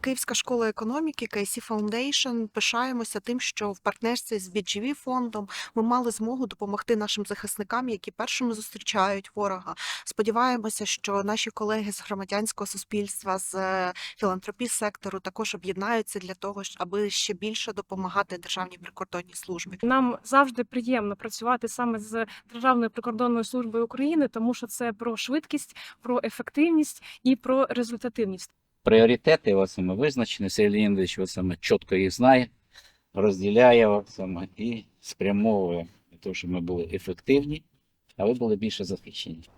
Київська школа економіки KC Foundation пишаємося тим, що в партнерстві з BGV фондом ми мали змогу допомогти нашим захисникам, які першими зустрічають ворога. Сподіваємося, що наші колеги з громадянського суспільства, з е, філантропії сектору також об'єднаються для того, аби ще більше допомагати державній прикордонній службі. Нам завжди приємно працювати саме з Державною прикордонною службою України, тому що це про швидкість, про ефективність і про результативність. Пріоритети от саме визначені. Сергій Індович от саме чітко їх знає, розділяє от саме і спрямовує для того, щоб ми були ефективні, а ви були більше захищені.